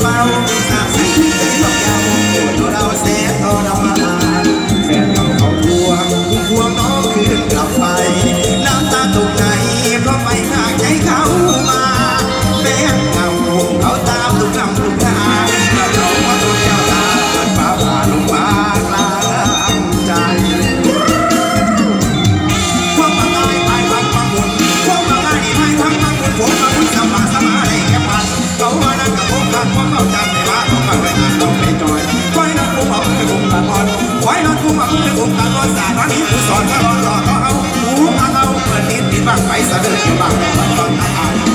bao xa xanh ต้องให้จอยไว้นัผมเอาคือผมาอ่อนไว้นัดผมเอาคือผมาอ่อนสาตอนนี้ผู้สอนก็อรก็เอาหูตาเอาเปิดิดติดบังไปสะเดืออยู่บังต้องตาอ่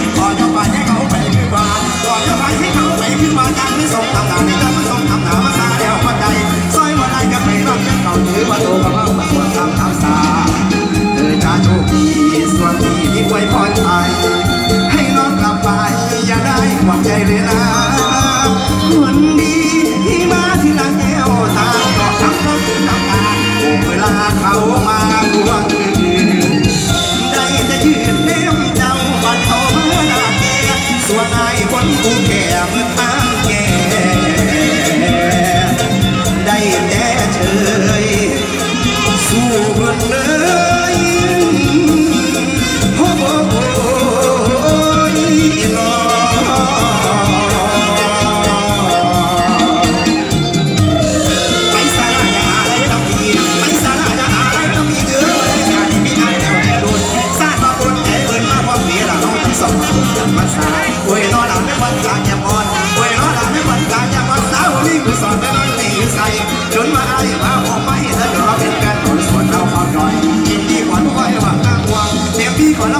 ai quân u kèm an kèm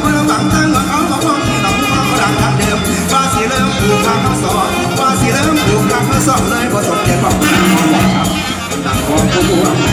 มือฝังทั้งว่าเขาเขาต้งต้องมาเลังทางเดิมว่าสีเริ่มผูกมาเสอนวาสีเริ่มผูกมาเสอนเลยบ่สมเกียรติอกต่างของผู้